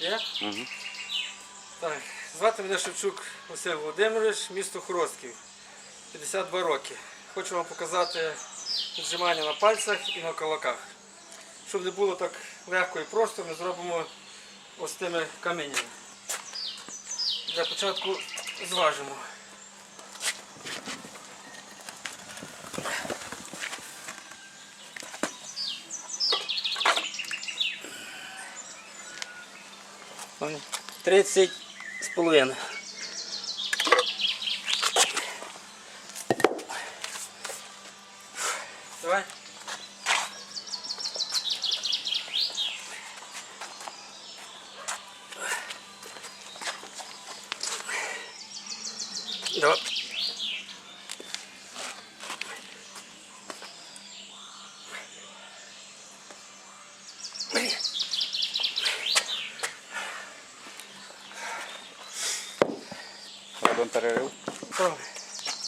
Є? Угу. Так. Звати мене Шевчук Василь Володимирович, місто Хоростків. 52 роки. Хочу вам показати віджимання на пальцях і на кулаках. Щоб не було так легко і просто, ми зробимо ось тими каменями. Для початку зважимо. 30 з половиною. Давай. Давай. de onde eu. Pronto.